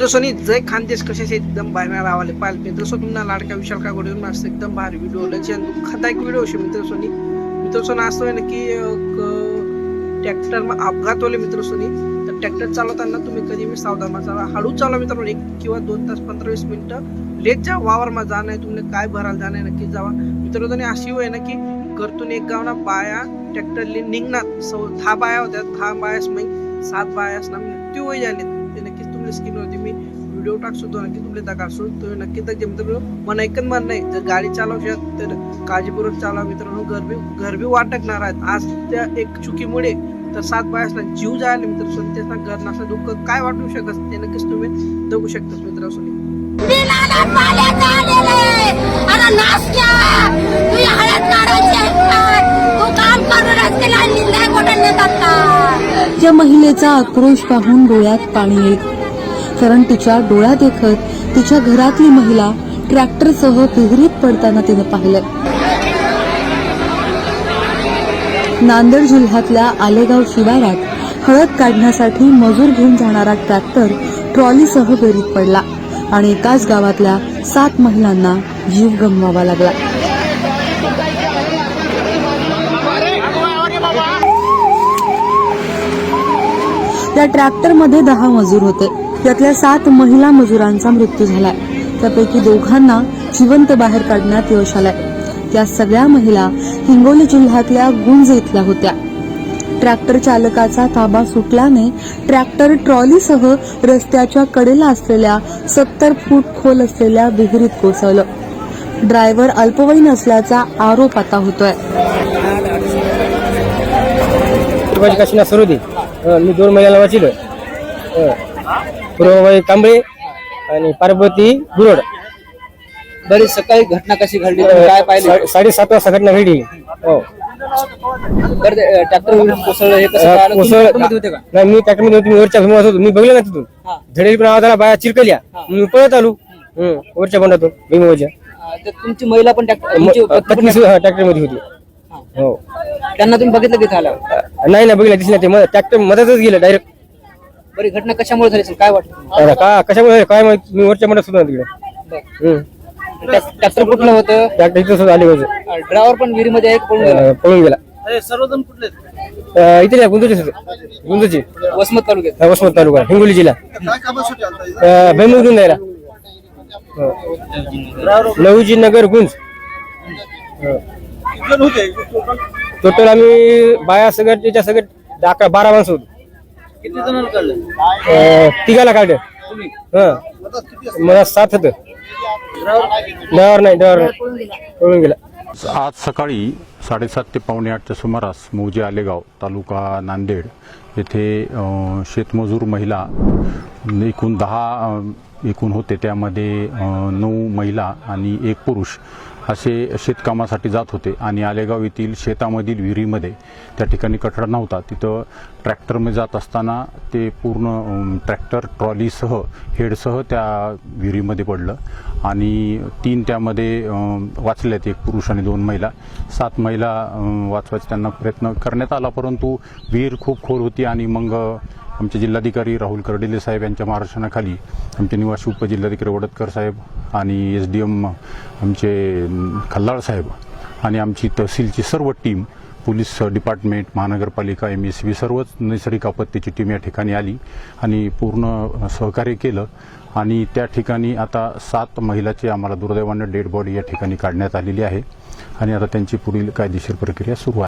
मित्रसोनी जय खानदेश कशाचे एकदम बाहेर रावाले पाहिजे मित्र तुम्हाला लाडका विशाल का गोडून मस्त एकदम भारी व्हिडिओ लचन दुःखदायक व्हिडिओ शे मित्रसोनी मित्रसोनी असं आहे ना की ट्रॅक्टर मग अपघात होले मित्रसोनी तर ट्रॅक्टर चालवताना तुम्ही कधी मी सावधान चालवा हळू चालवा मित्रांनो एक किंवा दोन तास पंधरा वीस मिनिटं. लेट जा वावरमा जा नाही तुम्हाला काय भरायला जाणार नक्की जावा. मित्रांनो अशी होय ना की घरतून एक गावना बाया ट्रॅक्टरली निघणार. सौ दहा बाया होत्या. दहा बायास मग सात बायास ना मृत्यू होई झाले ते नक्कीच तुमच्या स्क्रीनवरती मी व्हिडिओ टाकसो नक्की तुमले दाखवतो तो नक्की तर मित्रांनो मन ऐकन मन नाही. जर गाडी चालवशात तर काळजीपूर्वक चालवा मित्रांनो गरबी गरबी वाटकणार आहेत. आज त्या एक चुकीमुळे तर सात बायासना जीव जायला मित्र त्यांना घर नसलं दुःख काय वाटू शकत? ते नक्कीच तुम्ही बघू शकता मित्रांनो बिलाला पाण्यात आलेले अरे नाश क्या तू हळद काढायची आहे का? तू काम करून रस्त्याला निंदा कुठे नेतात का? या महिलेचा आक्रोश पाहून डोळ्यात पाणी येत कारण तिच्या डोळ्या देखत तिच्या घरातली महिला ट्रॅक्टरसह विहिरीत पडताना तिने पाहिलं. नांदेड जिल्ह्यातल्या आलेगाव शिवारात हळद काढण्यासाठी मजूर घेऊन जाणारा ट्रॅक्टर ट्रॉलीसह विहिरीत पडला आणि एकाच गावातल्या सात महिलांना जीव गमवावा लागला. त्या ट्रॅक्टरमध्ये दहा मजूर होते. त्यातल्या सात महिला मजुरांचा मृत्यू झालाय. त्यापैकी दोघांना जिवंत बाहेर काढण्यात यश आलंय. त्या सगळ्या महिला हिंगोली जिल्ह्यातल्या गुंज इथल्या होत्या. ट्रॅक्टर चालकाचा ताबा सुटल्याने ट्रॅक्टर ट्रॉलीसह रस्त्याच्या कडेला असलेल्या सत्तर फूट खोल असलेल्या विहिरीत कोसळलं. ड्रायव्हर अल्पवयीन असल्याचा आरोप आता होतोय. माझी मी दोन महिन्याला वाचिलं पूर्वबाई कांबळे आणि पार्वती गुरड. बरी सकाळी घटना कशी घडली? तुम्ही काय पाहिले? सा- साडेसात वाजता घटना घडली. हो. बरं ट्रॅक्टर कोसळलं हे कसं कळालं? तुम्ही कोसळ ट्रॅक्टरमध्ये होते का? नाही मी ट्रॅक्टर होतो मी वरच्या होतो. मी बघलं ना तिथून हा. झडेल पण आवाज आला बाया चिरकल्या. मी पळत आलो. हं, वरच्या बंडातून भीमवरच्या तर तुमची महिला पण ट्रॅक्टर तुमची पत्नी ट्रॅक्टरमध्ये होती. हो. त्यांना तुम्ही बघितलं की झालं नाही ना बघितलं दिसलं ते ट्रॅक्टर मधातच गेलं डायरेक्ट बरी घटना कशामुळे झाली असेल? काय वाटतं तुम्हाला? का कशामुळे काय माहीत? मी वरच्या बंडात सुद्धा तिकडे ट्रॅक्टर कुठलं होतं? ट्रॅक्टर इथं सुद्धा आले होते ड्रायव्हर पण विहिरीमध्ये आहे का पळून गेला? अं, पळून गेला. सर्वजण कुठले अं, इथे गुंदूचे गुंदूचे वसमत तालुक्यात. वसमत तालुका हिंगोली जिल्हा. अं, भैमुखून जायला. हो. लहुजी नगर गुंज. टोटल आम्ही बाया सगळं त्याच्या सगळं अकरा बारा माणसं होतो. किती जणांना कळलं अं, तिघाला काढलं. तुम्ही? हं. मला साथ होतं. ड्रायव्हर? नाही ड्रायव्हर नाही. पळून गेला. आज सकाळी साडेसात ते पावणे आठच्या सुमारास मौजे आलेगाव तालुका नांदेड येथे अ, शेतमजूर महिला एकूण दहा अ, एकूण होते. त्यामध्ये अ, नऊ महिला आणि एक पुरुष असे शेतकामासाठी जात होते. आणि आलेगाव येथील शेतामधील विहिरीमध्ये त्या ठिकाणी कठडा नव्हता. तिथं ट्रॅक्टरमध्ये जात असताना ते पूर्ण ट्रॅक्टर ट्रॉलीसह हेडसह त्या विहिरीमध्ये पडलं. आणि तीन त्यामध्ये वाचल्यात एक पुरुष आणि दोन महिला. सात महिला वाचवायचा त्यांना प्रयत्न करण्यात आला. परंतु विहीर खूप खोल होती आणि मग आमचे जिल्हाधिकारी राहुल कर्डिले साहेब यांच्या मार्गदर्शनाखाली आमचे निवासी उपजिल्हाधिकारी वडतकर साहेब आणि एस डी एम आमचे खल्लाळ साहेब आणि आमची तहसीलची सर्व टीम पोलीस डिपार्टमेंट महानगरपालिका एम एस बी सर्वच नैसर्गिक आपत्तीची टीम या ठिकाणी आली आणि पूर्ण सहकार्य केलं आणि त्या ठिकाणी आता सात महिलाची आम्हाला दुर्दैवानं डेड बॉडी या ठिकाणी काढण्यात आलेली आहे आणि आता त्यांची पुढील कायदेशीर प्रक्रिया सुरू आहे.